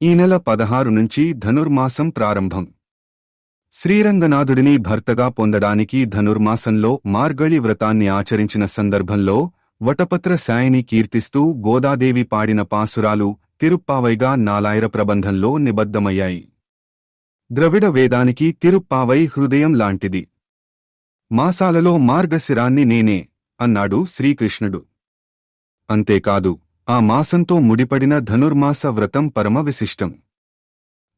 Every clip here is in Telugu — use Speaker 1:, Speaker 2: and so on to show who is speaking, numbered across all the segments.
Speaker 1: ఈ నెల పదహారు నుంచి ధనుర్మాసం ప్రారంభం. శ్రీరంగనాథుడిని భర్తగా పొందడానికి ధనుర్మాసంలో మార్గళి వ్రతాన్ని ఆచరించిన సందర్భంలో వటపత్ర సాయిని కీర్తిస్తూ గోదాదేవి పాడిన పాసురాలు తిరుప్పావైగా నాలాయిర ప్రబంధంలో నిబద్ధమయ్యాయి. ద్రవిడ వేదానికి తిరుప్పావై హృదయం లాంటిది. మాసాలలో మార్గశిరాన్ని నేనే అన్నాడు శ్రీకృష్ణుడు. అంతేకాదు ఆ మాసంతో ముడిపడిన ధనుర్మాస వ్రతం పరమ విశిష్టం.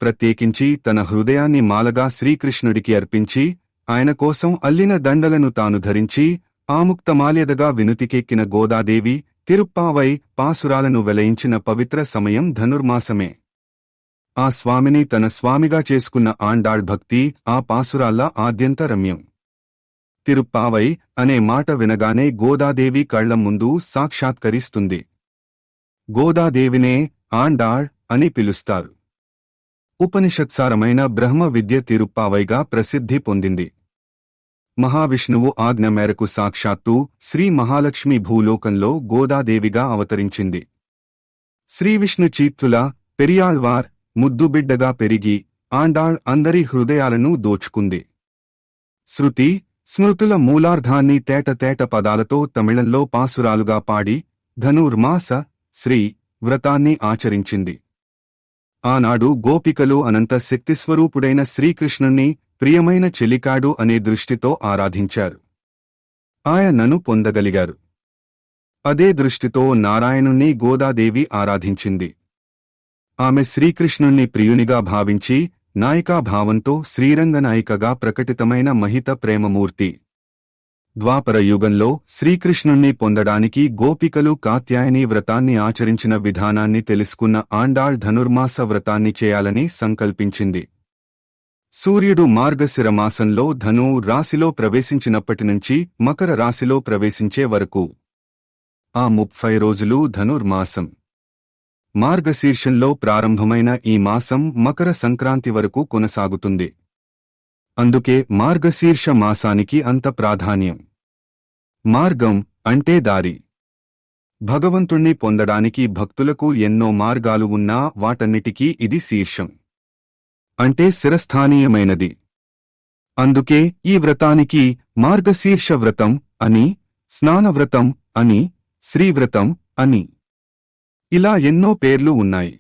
Speaker 1: ప్రత్యేకించి తన హృదయాన్ని మాలగా శ్రీకృష్ణుడికి అర్పించి ఆయన కోసం అల్లిన దండలను తాను ధరించి ఆముక్తమాల్యదగా వినుతికెక్కిన గోదాదేవి తిరుప్పావై పాసురాలను వెలయించిన పవిత్ర సమయం ధనుర్మాసమే. ఆ స్వామిని తన స్వామిగా చేసుకున్న ఆండాళ్ భక్తి ఆ పాసురాల్ల ఆద్యంత రమ్యం. తిరుప్పావై అనే మాట వినగానే గోదాదేవి కళ్ళ ముందు సాక్షాత్కరిస్తుంది. గోదాదేవినే ఆండాళ్ అని పిలుస్తారు. ఉపనిషత్సారమైన బ్రహ్మ విద్య తిరుప్పావైగా ప్రసిద్ధి పొందింది. మహావిష్ణువు ఆజ్ఞ మేరకు సాక్షాత్తు శ్రీ మహాలక్ష్మి భూలోకంలో గోదాదేవిగా అవతరించింది. శ్రీవిష్ణు చీప్తుల పెరియాళ్వార్ ముద్దుబిడ్డగా పెరిగి ఆండాళ్ అందరి హృదయాలను దోచుకుంది. శృతి స్మృతుల మూలార్ధాన్ని తేటతేట పదాలతో తమిళంలో పాసురాలుగా పాడి ధనుర్మాస శ్రీ వ్రతాన్ని ఆచరించింది. ఆనాడు గోపికలు అనంత శక్తిస్వరూపుడైన శ్రీకృష్ణుణ్ణి ప్రియమైన చెలికాడు అనే దృష్టితో ఆరాధించారు. ఆయనను పొందగలిగారు. అదే దృష్టితో నారాయణుణ్ణి గోదాదేవి ఆరాధించింది. ఆమె శ్రీకృష్ణుణ్ణి ప్రియునిగా భావించి నాయికాభావంతో శ్రీరంగనాయికగా ప్రకటితమైన మహిత ప్రేమమూర్తి. ద్వాపర యుగంలో శ్రీకృష్ణుణ్ణి పొందడానికి గోపికలు కాత్యాయని వ్రతాన్ని ఆచరించిన విధానాన్ని తెలుసుకున్న ఆండాళ్ ధనుర్మాస వ్రతాన్ని చేయాలని సంకల్పించింది. సూర్యుడు మార్గశిర మాసంలో ధను రాశిలో ప్రవేశించినప్పటి నుంచి మకర రాశిలో ప్రవేశించే వరకు. ఆ ముప్పై రోజులు ధనుర్మాసం. మార్గశీర్షంలో ప్రారంభమైన ఈ మాసం మకర సంక్రాంతి వరకు కొనసాగుతుంది. అందుకే మార్గశీర్ష మాసానికి అంత ప్రాధాన్యం. మార్గం అంటే దారి. భగవంతుణ్ణి పొందడానికి భక్తులకు ఎన్నో మార్గాలు ఉన్నా వాటన్నిటికీ ఇది శీర్షం. అంటే శిరస్థానీయమైనది. అందుకే ఈ వ్రతానికి మార్గశీర్ష వ్రతం అని స్నానవ్రతం అని శ్రీవ్రతం అని ఇలా ఎన్నో పేర్లు ఉన్నాయి.